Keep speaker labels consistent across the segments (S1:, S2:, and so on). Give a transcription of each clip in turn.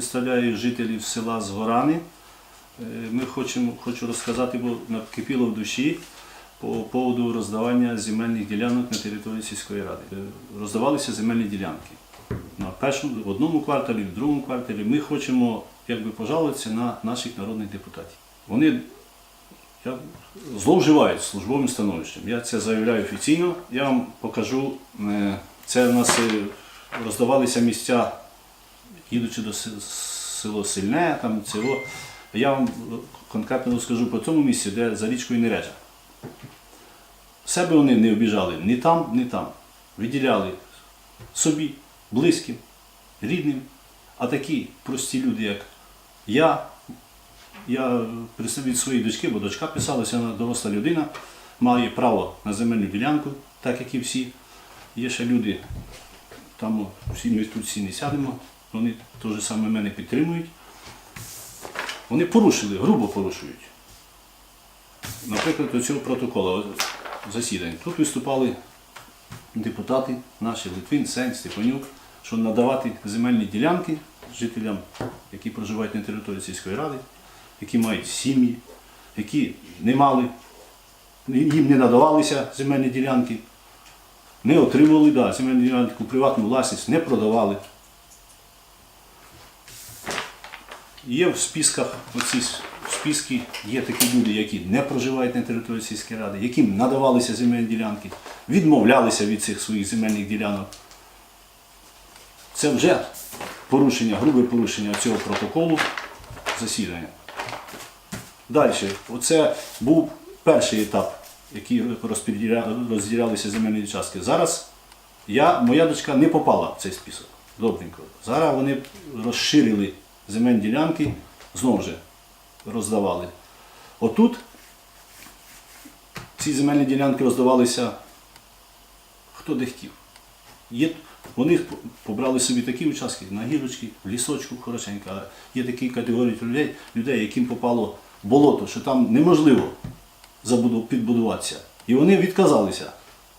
S1: представляю жителів села Згорани. Е, Ми хочемо, хочу розказати, бо накипіло в душі по поводу роздавання земельних ділянок на території сільської ради. Е, Роздавалися земельні ділянки. На першому, в одному кварталі, в другому кварталі. Ми хочемо якби, пожалуватися на наших народних депутатів. Вони я, зловживають службовим становищем. Я це заявляю офіційно. Я вам покажу. е, Це у нас роздавалися місця, їдучи до село Сильне, там село. Я вам е, конкретно розкажу по цьому місці, де за річкою Нережа. Себе вони не обіжали ні там, ні там. Виділяли собі, близьким, рідним. А такі прості люди, як я, я представник своєї дочки, бо дочка писалася, вона доросла людина, має право на земельну ділянку, так як і всі. Є ще люди, там всі ми тут всі не сядемо, вони теж саме мене підтримують. Вони порушили, грубо порушують. Наприклад, до цього протоколу засідань. Тут виступали депутати наші Литвин, Сень, Степанюк, що надавати земельні ділянки жителям, які проживають на території сільської ради, які мають сім'ї, які не мали, їм не надавалися земельні ділянки, не отримували да, земельні ділянки у приватну власність, не продавали. Є в списках, оці с- списки, є такі люди, які не проживають на території сільської ради, яким надавалися земельні ділянки, відмовлялися від цих своїх земельних ділянок. Це вже порушення, грубе порушення цього протоколу засідання. Далі, оце був перший етап, який розділялися земельні участки. Зараз я, моя дочка не попала в цей список. Добренько. Зараз вони розширили земельні ділянки, знову ж роздавали. Отут ці земельні ділянки роздавалися хто де хотів. Є, вони побрали собі такі участки на гірочки, в лісочку хорошенько. А є такі категорії людей, людей, яким попало болото, що там неможливо підбудуватися. І вони відказалися.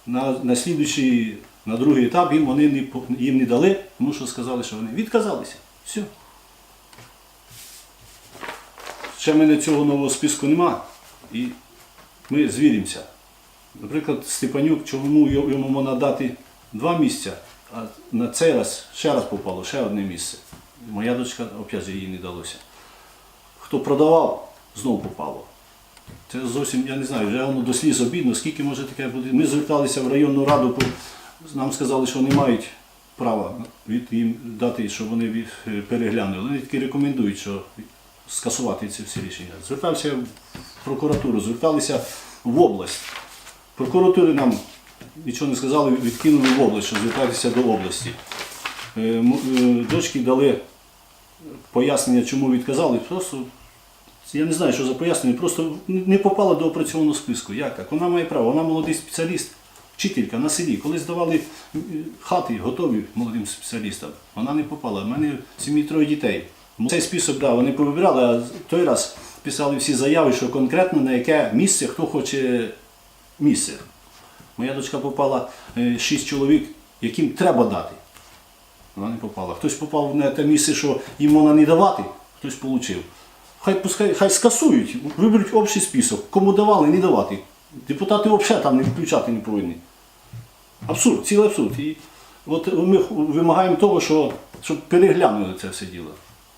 S1: На, на слідуючий, на другий етап їм вони не, їм не дали, тому що сказали, що вони відказалися. Все. Ще в мене цього нового списку нема. І ми звіримося. Наприклад, Степанюк, чому йому можна дати два місця, а на цей раз ще раз попало, ще одне місце. Моя дочка, опять їй не далося. Хто продавав, знову попало. Це зовсім, я не знаю, вже воно до сліз обідно, скільки може таке бути. Ми зверталися в районну раду, нам сказали, що вони мають право від їм дати, щоб вони е, переглянули. Вони тільки рекомендують, що скасувати ці всі рішення. Звертався в прокуратуру, зверталися в область. Прокуратури нам нічого не сказали, відкинули в область, що звертатися до області. Е, е, Дочки дали пояснення, чому відказали. Просто я не знаю, що за пояснення, просто не попала до опрацьованого списку. Як так? Вона має право, вона молодий спеціаліст, вчителька на селі. Коли здавали е, хати готові молодим спеціалістам, вона не попала. У мене сім'ї троє дітей. Цей список, да, вони повибирали, а той раз писали всі заяви, що конкретно на яке місце хто хоче місце. Моя дочка попала е, шість чоловік, яким треба дати. Вона не попала. Хтось попав на те місце, що їм можна не давати, хтось отримав. Хай пускай, хай скасують, виберуть общий список, кому давали, не давати. Депутати взагалі там не включати не повинні. Абсурд, цілий абсурд. І от ми вимагаємо того, що, щоб переглянули це все діло.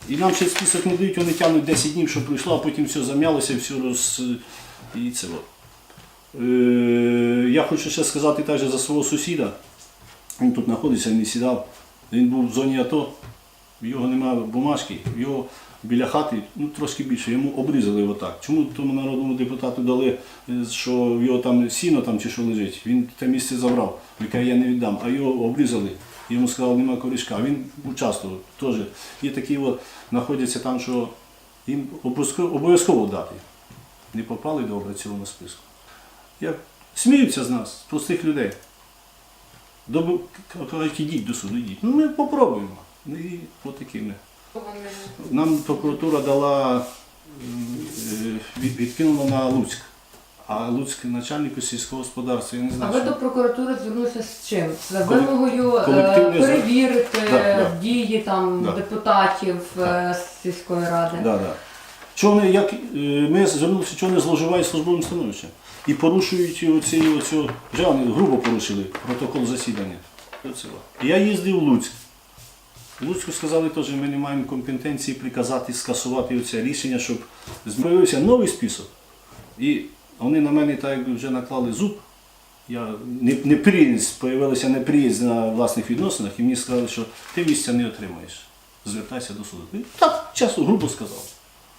S1: І нам ще список не дають, вони тягнуть 10 днів, щоб пройшло, а потім все зам'ялося, все роз... і це. Е, я хочу ще сказати теж за свого сусіда. Він тут знаходиться, він не сідав. Він був в зоні АТО, в його немає бумажки, в його біля хати, ну трошки більше, йому обрізали отак. Чому тому народному депутату дали, е, що в його там сіно там чи що лежить? Він те місце забрав, яке я не віддам, а його обрізали. Йому сказали, нема корішка. Він участвував теж. Є такі, от, знаходяться там, що їм обов'язково дати. Не попали до опрацьованого списку. Як сміються з нас, простих людей. Добу, кажуть, ідіть до суду, ідіть. Ну ми попробуємо. Ну, І от такі. Нам прокуратура дала, е, від- відкинула на Луцьк. А Луцький начальник сільського господарства, я не
S2: А ви
S1: що-
S2: до прокуратури звернулися з чим? З вимогою е,
S1: колективне за-
S2: перевірити
S1: Да, да.
S2: дії там
S1: Да.
S2: депутатів е, з сільської ради.
S1: Да, да. Чого вони, як, е, ми звернулися, чого вони зловживають службовим становищем і порушують оці, оцю, вже вони грубо порушили протокол засідання. Я їздив в Луцьк. В Луцьку сказали теж, ми не маємо компетенції приказати скасувати оце рішення, щоб з'явився новий список. І вони на мене так якби вже наклали зуб. Я не, не появилася неприязнь на власних відносинах, і мені сказали, що ти місця не отримаєш. Звертайся до суду. І так, чесно, грубо сказав.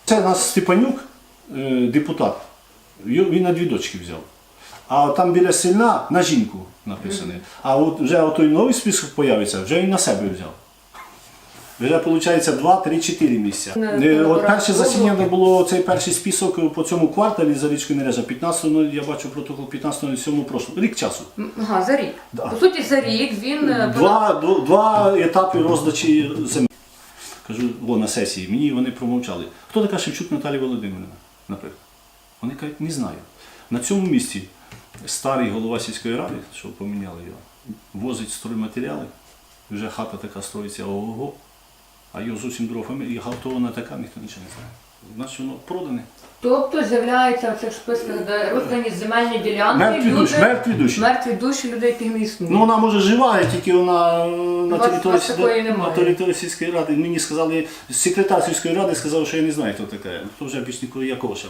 S1: Це нас Степанюк, е, депутат. Він на дві дочки взяв. А там біля сильна на жінку написане. А от вже той новий список появиться, вже він на себе взяв. Вже виходить 2, 3, 4 місця.
S2: Не,
S1: Е, От перше засідання було цей перший список по цьому кварталі за річкою Нережа. 15, ну, я бачу протокол 15.07 прошлого. Рік часу.
S2: Ага, за рік.
S1: Да.
S2: По суті, за рік він е,
S1: Два, два етапи роздачі землі. Кажу, о, на сесії, мені вони промовчали. Хто така Шевчук Наталія Володимирівна, наприклад? Вони кажуть, не знаю. На цьому місці старий голова сільської ради, що поміняли його, возить стройматеріали, вже хата така строїться ого, а його зовсім друга фамілія, і галтована така, ніхто нічого не знає. Значить воно продане.
S2: Тобто з'являється в цих списках, де роздані земельні ділянки,
S1: Мертві
S2: люди,
S1: душі, мертві душі.
S2: мертві душі людей, яких не існує.
S1: Ну вона може жива, тільки вона е, на
S2: вас-
S1: території,
S2: вас такої
S1: на території сільської ради. Мені сказали, секретар сільської ради сказав, що я не знаю, хто така. То вже більш якого ще.